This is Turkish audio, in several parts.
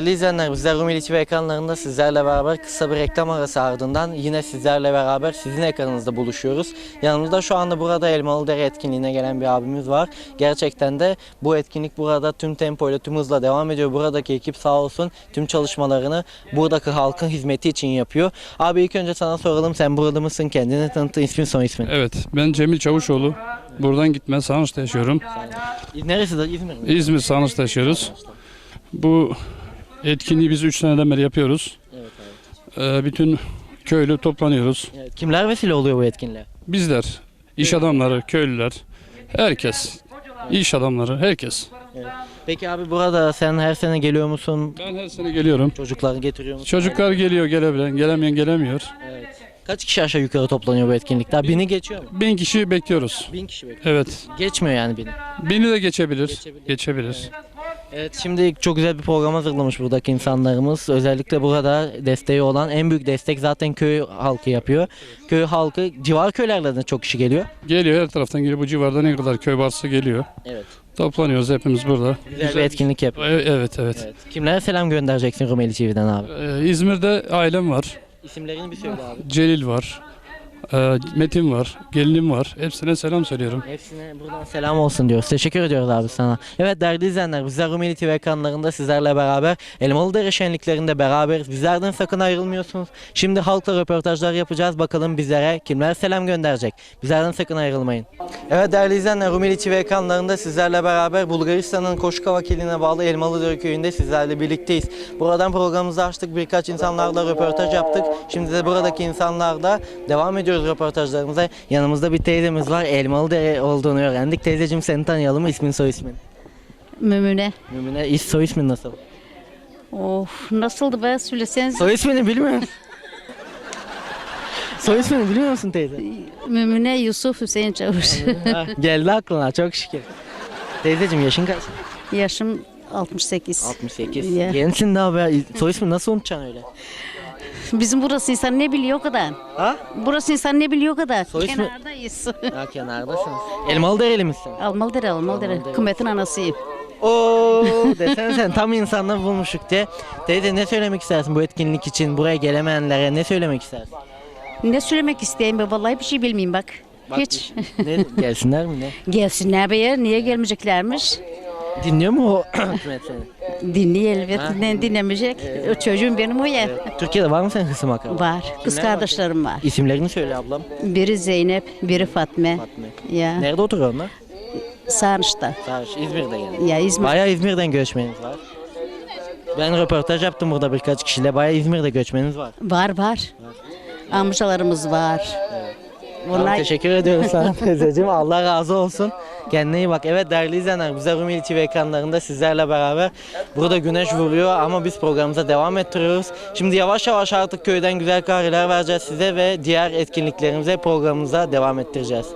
Değerli izleyenler bizler Rumeli TV ekranlarında sizlerle beraber kısa bir reklam arası ardından yine sizlerle beraber sizin ekranınızda buluşuyoruz. Yanımızda şu anda burada Elmalıdere etkinliğine gelen bir abimiz var. Gerçekten de bu etkinlik burada tüm tempoyla tüm hızla devam ediyor. Buradaki ekip sağ olsun tüm çalışmalarını buradaki halkın hizmeti için yapıyor. Abi ilk önce sana soralım sen burada mısın? Kendini tanıtın ismin son ismin. Evet, ben Cemil Çavuşoğlu. Buradan gitme Sanış'ta yaşıyorum. Neresi de İzmir mi? İzmir Sanış'ta yaşıyoruz. Bu etkinliği biz 3 seneden beri yapıyoruz. Evet, evet. Ee, bütün köylü toplanıyoruz. Evet, Kimler vesile oluyor bu etkinliğe? Bizler, iş adamları, köylüler, herkes, iş adamları, herkes. Peki abi burada sen her sene geliyor musun? Ben her sene geliyorum. Çocukları getiriyor musun? Çocuklar geliyor, gelebilen, gelemeyen gelemiyor. Evet. Kaç kişi aşağı yukarı toplanıyor bu etkinlikte? Bini geçiyor mu? Bin kişi bekliyoruz. Bin kişi bekliyor. Evet, Geçmiyor yani bini. bini de geçebilir. Geçebilir. Geçebilir. Evet şimdi çok güzel bir program hazırlamış buradaki insanlarımız. Özellikle burada desteği olan en büyük destek zaten köy halkı yapıyor. Köy halkı civar köylerden de çok kişi geliyor. Geliyor her taraftan geliyor. Bu civarda ne kadar köy varsa geliyor. Evet. Toplanıyoruz hepimiz burada. Güzel, bir etkinlik. E- Evet, evet. Evet. Kimlere selam göndereceksin Rumeli TV'den abi? Ee, İzmir'de ailem var. İsimlerini bir söyle abi. Celil var. E, Metin var. Gelinim var. Hepsine selam söylüyorum. Hepsine buradan selam olsun diyoruz. Teşekkür ediyoruz abi sana. Evet değerli izleyenler bizler Rumeli TV ekranlarında sizlerle beraber Elmalıdere şenliklerinde beraberiz. Bizlerden sakın ayrılmıyorsunuz. Şimdi halkla röportajlar yapacağız. Bakalım bizlere kimler selam gönderecek. Bizlerden sakın ayrılmayın. Evet değerli izleyenler Rumeli TV ekranlarında sizlerle beraber Bulgaristan'ın Koşkava iline bağlı Elmalıdere köyünde sizlerle birlikteyiz. Buradan programımızı açtık. Birkaç insanlarla röportaj yaptık. Şimdi de buradaki insanlarla devam ediyoruz röportajlarımıza. Yanımızda bir teyzemiz var. Elmalıdere olduğunu öğrendik. Teyzeciğim seni tanıyalım mı? İsmin soy ismin. Mümüne. Mümine iş soy ismin nasıl? Of nasıldı be söyleseniz. Soy ismini bilmiyor musun? soy ismini bilmiyor musun teyze? Mümüne Yusuf Hüseyin Çavuş. Ha, geldi aklına çok şükür. Teyzeciğim yaşın kaç? Yaşım 68. 68. Ya. Gençsin daha be. Soy ismini nasıl unutacaksın öyle? Bizim burası insan ne biliyor o kadar. Ha? Burası insan ne biliyor o kadar. Soy ismi- Kenardayız. Ha kenardasınız. Elmalıdereli misin? Almalıdere Almalıdere. Kıymetin anasıyım. Oo desene sen tam insanları bulmuştuk diye. Teyze ne söylemek istersin bu etkinlik için? Buraya gelemeyenlere ne söylemek istersin? Ne söylemek isteyeyim be vallahi bir şey bilmeyeyim bak. Bak, Hiç. Ne, gelsinler mi ne? Gelsinler be ya niye gelmeyeceklermiş? Dinliyor mu o hükümet seni? Dinliyor elbette ne dinlemeyecek. O çocuğum benim o ya. Türkiye'de var mı senin kısım akraba? Var. Kız Kimler var? kardeşlerim var. İsimlerini söyle ablam. Biri Zeynep, biri Fatme. Fatma. Ya Nerede oturuyor onlar? Sarnıç'ta. Sarış, İzmir'de yani. Ya İzmir. Bayağı İzmir'den göçmeniniz var. Ben röportaj yaptım burada birkaç kişiyle. Bayağı İzmir'de göçmeniniz var. Var var. Amcalarımız var. Onlar teşekkür ediyorum sana teyzeciğim. Allah razı olsun. Kendine iyi bak. Evet değerli izleyenler bize Rumeli TV ekranlarında sizlerle beraber burada güneş vuruyor ama biz programımıza devam ettiriyoruz. Şimdi yavaş yavaş artık köyden güzel kareler vereceğiz size ve diğer etkinliklerimize programımıza devam ettireceğiz.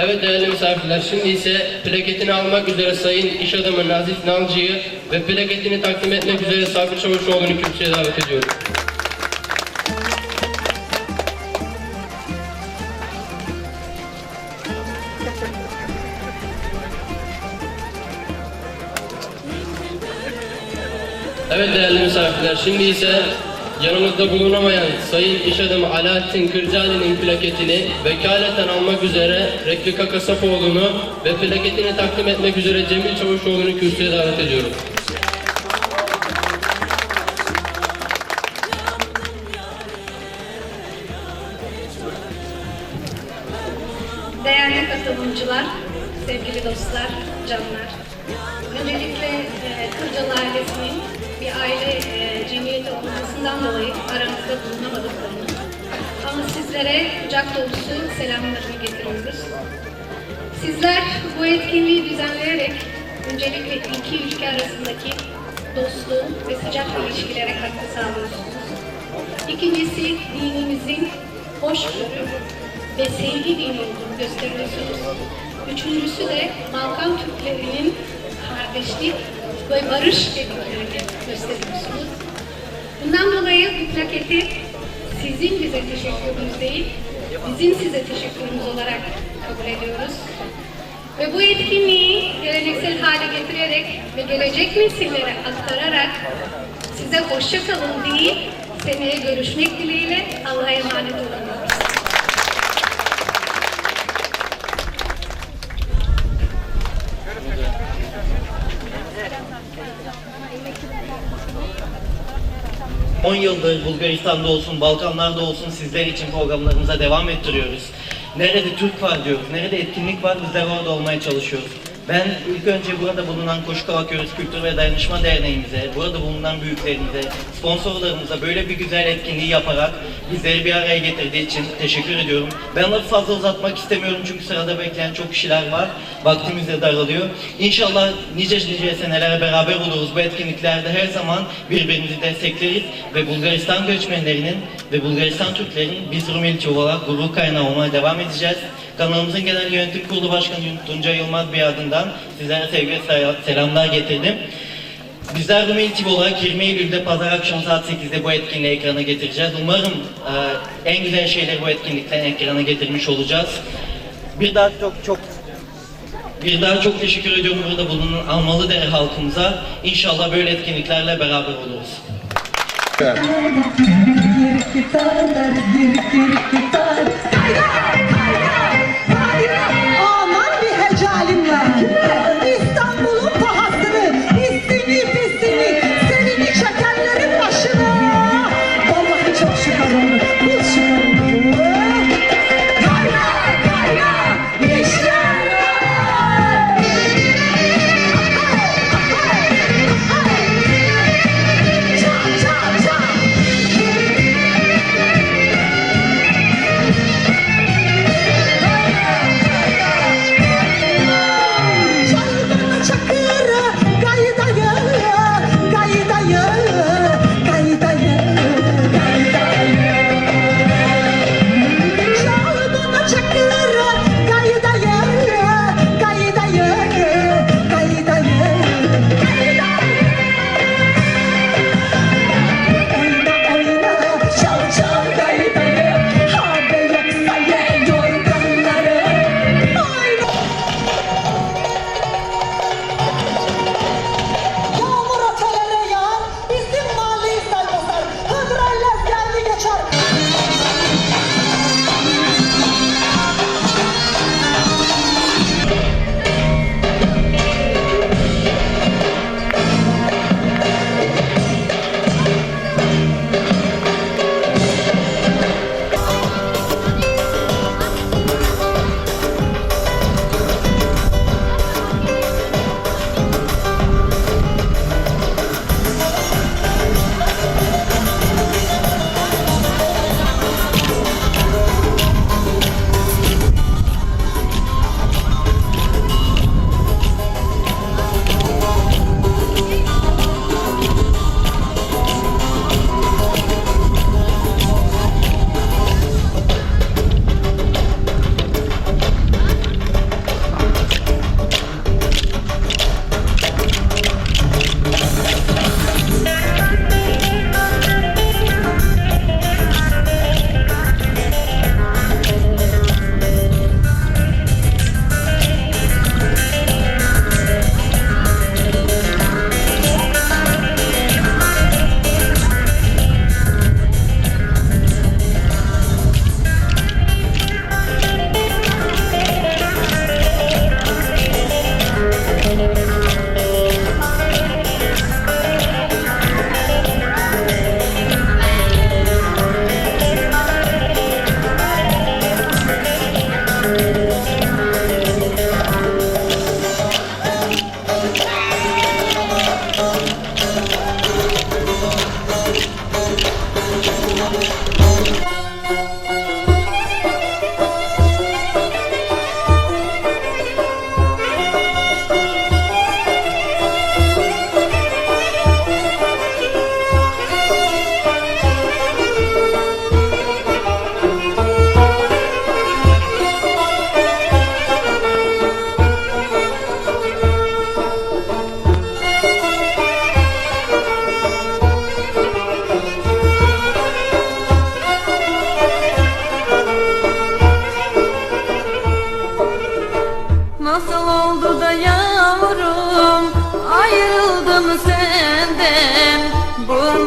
Evet değerli misafirler, şimdi ise plaketini almak üzere Sayın İş Adamı Nazif Nalcı'yı ve plaketini takdim etmek üzere Sabri Çavuşoğlu'nu kürsüye davet ediyorum. Evet değerli misafirler, şimdi ise yanımızda bulunamayan Sayın İş Adamı Alaaddin Kırcali'nin plaketini vekaleten almak üzere Replika Kasapoğlu'nu ve plaketini takdim etmek üzere Cemil Çavuşoğlu'nu kürsüye davet ediyorum. Değerli kasabımcılar, sevgili dostlar, canlar. Öncelikle e, Kırcalı ailesinin bir aile e, cemiyeti olmasından dolayı aramızda bulunamadıklarını ama sizlere kucak dolusu selamlarını getiriyoruz. Sizler bu etkinliği düzenleyerek öncelikle iki ülke arasındaki dostluğu ve sıcak ilişkilere katkı sağlıyorsunuz. İkincisi dinimizin hoşgörü ve sevgi dini olduğunu gösteriyorsunuz. Üçüncüsü de Balkan Türklerinin kardeşlik ve barış dediklerini gösteriyorsunuz. Bundan dolayı bu plaketi sizin bize teşekkürünüz değil, bizim size teşekkürümüz olarak kabul ediyoruz. Ve bu etkinliği geleneksel hale getirerek ve gelecek nesillere aktararak size hoşça kalın deyip seneye görüşmek dileğiyle Allah'a emanet olun. ...10 yıldır Bulgaristan'da olsun, Balkanlar'da olsun sizler için programlarımıza devam ettiriyoruz. Nerede Türk var diyoruz, nerede etkinlik var bizler orada olmaya çalışıyoruz. Ben ilk önce burada bulunan Koşu Kalkıyoruz Kültür ve Dayanışma Derneğimize, burada bulunan büyüklerimize, sponsorlarımıza böyle bir güzel etkinliği yaparak bizleri bir araya getirdiği için teşekkür ediyorum. Ben lafı fazla uzatmak istemiyorum çünkü sırada bekleyen çok kişiler var. Vaktimiz de daralıyor. İnşallah nice nice senelere beraber oluruz. Bu etkinliklerde her zaman birbirimizi destekleriz ve Bulgaristan göçmenlerinin ve Bulgaristan Türklerin biz Rumeliçi olarak gurur kaynağı olmaya devam edeceğiz. Kanalımızın genel yönetim kurulu başkanı Tunca Yılmaz bir ardından sizlere sevgi selamlar getirdim. Bizler Rumeli TV olarak 20 Eylül'de pazar akşam saat 8'de bu etkinliği ekrana getireceğiz. Umarım e, en güzel şeyleri bu etkinlikten ekrana getirmiş olacağız. Bir daha çok çok bir daha çok teşekkür ediyorum burada bulunan Almalıdere halkımıza. İnşallah böyle etkinliklerle beraber oluruz. Aman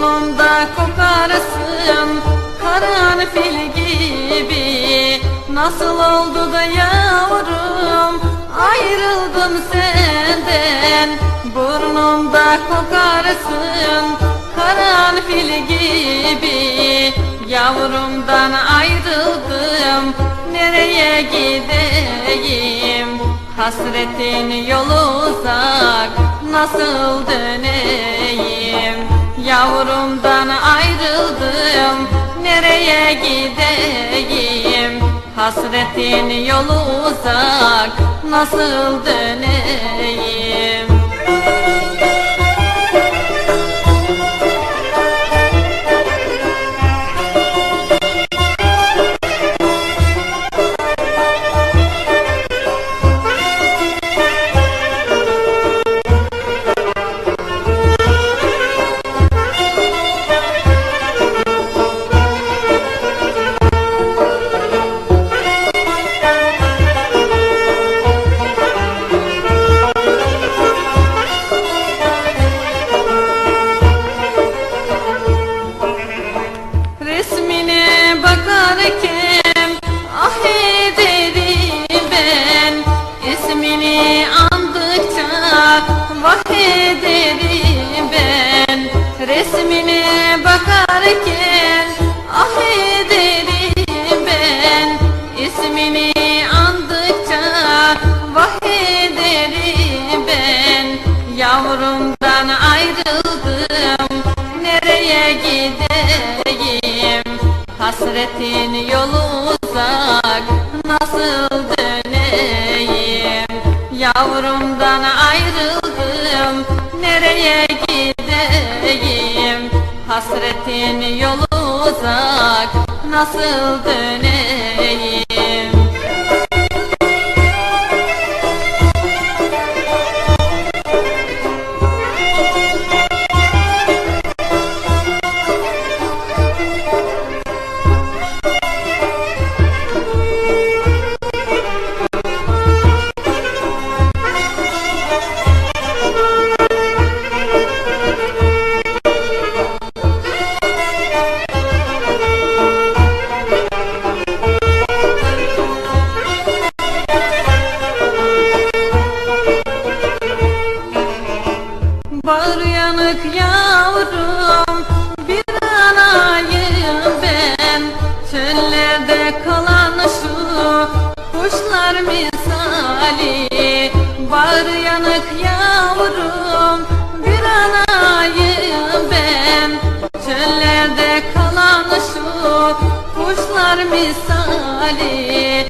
Burnumda kokarsın karanfil gibi. Nasıl oldu da yavrum ayrıldım senden? Burnumda kokarsın karanfil gibi. Yavrumdan ayrıldım nereye gideyim? Hasretin yolu uzak nasıl döneyim Yavrumdan ayrıldım nereye gideyim? Hasretin yolu uzak nasıl döneyim Hasretin yolu uzak nasıl döneyim? Yavrumdan ayrıldım nereye gideyim? Hasretin yolu uzak nasıl döneyim misali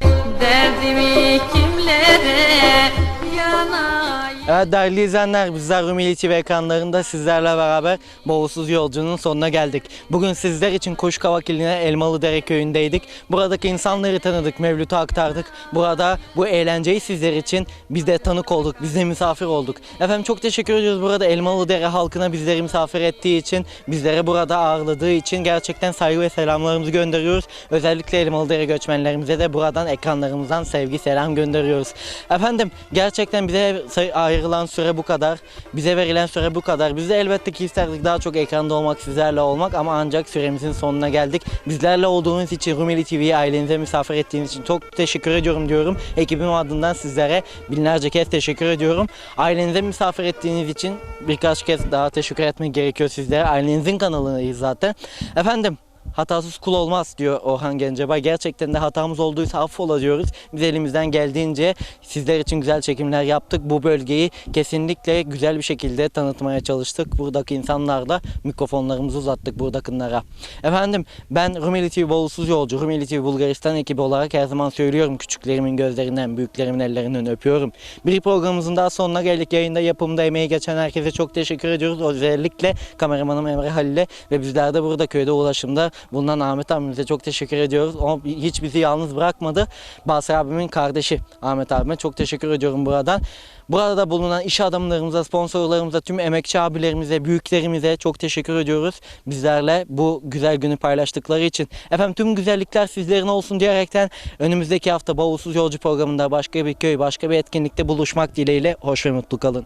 Değerli izleyenler bizler Rumeli TV ekranlarında sizlerle beraber Boğulsuz Yolcunun sonuna geldik. Bugün sizler için Koşkavak iline Elmalıdere köyündeydik. Buradaki insanları tanıdık, Mevlüt'ü aktardık. Burada bu eğlenceyi sizler için biz de tanık olduk, biz de misafir olduk. Efendim çok teşekkür ediyoruz burada Elmalıdere halkına bizleri misafir ettiği için, bizlere burada ağırladığı için gerçekten saygı ve selamlarımızı gönderiyoruz. Özellikle Elmalıdere göçmenlerimize de buradan ekranlarımızdan sevgi selam gönderiyoruz. Efendim gerçekten bize say- ayrılan süre bu kadar. Bize verilen süre bu kadar. Biz de elbette ki isterdik daha çok ekranda olmak, sizlerle olmak ama ancak süremizin sonuna geldik. Bizlerle olduğunuz için Rumeli TV'yi ailenize misafir ettiğiniz için çok teşekkür ediyorum diyorum. Ekibim adından sizlere binlerce kez teşekkür ediyorum. Ailenize misafir ettiğiniz için birkaç kez daha teşekkür etmek gerekiyor sizlere. Ailenizin kanalındayız zaten. Efendim Hatasız kul olmaz diyor Orhan Gencebay. Gerçekten de hatamız olduysa affola diyoruz. Biz elimizden geldiğince sizler için güzel çekimler yaptık. Bu bölgeyi kesinlikle güzel bir şekilde tanıtmaya çalıştık. Buradaki insanlarla mikrofonlarımızı uzattık buradakilere. Efendim ben Rumeli TV Boğulsuz Yolcu, Rumeli TV Bulgaristan ekibi olarak her zaman söylüyorum. Küçüklerimin gözlerinden, büyüklerimin ellerinden öpüyorum. Bir programımızın daha sonuna geldik. Yayında yapımda emeği geçen herkese çok teşekkür ediyoruz. Özellikle kameramanım Emre Halil'e ve bizler de burada köyde ulaşımda bulunan Ahmet abimize çok teşekkür ediyoruz. O hiç bizi yalnız bırakmadı. Basri abimin kardeşi Ahmet abime çok teşekkür ediyorum buradan. Burada bulunan iş adamlarımıza, sponsorlarımıza, tüm emekçi abilerimize, büyüklerimize çok teşekkür ediyoruz. Bizlerle bu güzel günü paylaştıkları için. Efendim tüm güzellikler sizlerin olsun diyerekten önümüzdeki hafta Bavulsuz Yolcu programında başka bir köy, başka bir etkinlikte buluşmak dileğiyle hoş ve mutlu kalın.